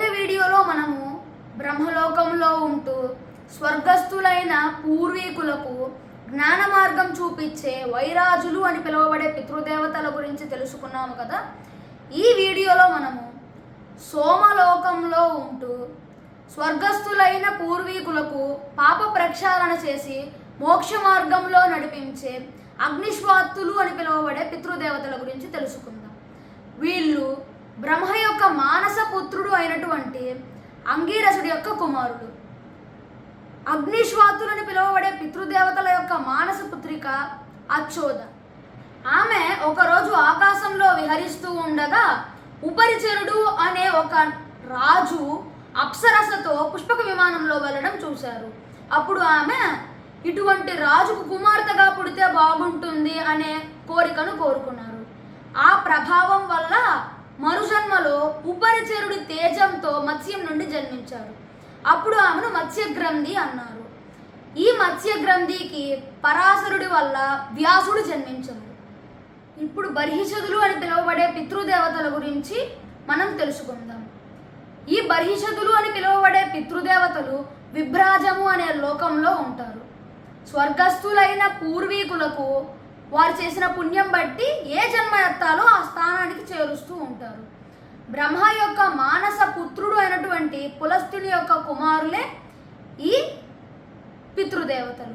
పోయిన వీడియోలో మనము బ్రహ్మలోకంలో ఉంటూ స్వర్గస్థులైన పూర్వీకులకు జ్ఞాన మార్గం చూపించే వైరాజులు అని పిలువబడే పితృదేవతల గురించి తెలుసుకున్నాము కదా. ఈ వీడియోలో మనము సోమలోకంలో ఉంటూ స్వర్గస్థులైన పూర్వీకులకు పాప ప్రక్షాళన చేసి మోక్ష మార్గంలో నడిపించే అగ్నిశ్వాత్తులు అని పిలువబడే పితృదేవతల గురించి తెలుసుకుందాం మానస పుత్రుడు అయినటువంటి అంగీరసుడి యొక్క కుమారుడు. అగ్నిశ్వాతులని పిలువబడే పితృదేవతల యొక్క మానస పుత్రిక అచ్చోద. ఆమె ఒకరోజు ఆకాశంలో విహరిస్తూ ఉండగా ఉపరిచరుడు అనే ఒక రాజు అప్సరసతో పుష్పక విమానంలో వెళ్ళడం చూశారు. అప్పుడు ఆమె ఇటువంటి రాజుకు కుమార్తెగా పుడితే బాగుంటుంది అనే కోరికను కోరుకున్నారు. ఆ ప్రభావం వల్ల ఉపరిచరుడి తేజంతో మత్స్యం నుండి జన్మించారు. అప్పుడు ఆమెను మత్స్యగ్రంథి అన్నారు. ఈ మత్స్యగ్రంథికి పరాశరుడి వల్ల వ్యాసుడు జన్మించారు ఇప్పుడు బర్హిషదులు అని పిలువబడే పితృదేవతల గురించి మనం తెలుసుకుందాం. ఈ బర్హిషదులు అని పిలువబడే పితృదేవతలు విభ్రాజము అనే లోకంలో ఉంటారు. స్వర్గస్థులైన పూర్వీకులకు వారు చేసిన పుణ్యం బట్టి ఏ జన్మ ఎత్తాలో ఆ స్థానానికి చేరుస్తూ ఉంటారు. బ్రహ్మ యొక్క మానస పుత్రుడు అయినటువంటి పులస్తుని యొక్క కుమారులే ఈ పితృదేవతలు.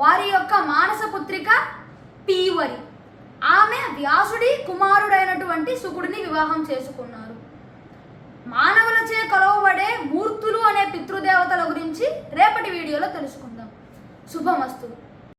వారి యొక్క మానస పుత్రిక పీవరి. ఆమె వ్యాసుడి కుమారుడైనటువంటి శుకుడిని వివాహం చేసుకున్నారు. మానవులచే కొలవబడే మూర్తులు అనే పితృదేవతల గురించి రేపటి వీడియోలో తెలుసుకుందాం. శుభమస్తు.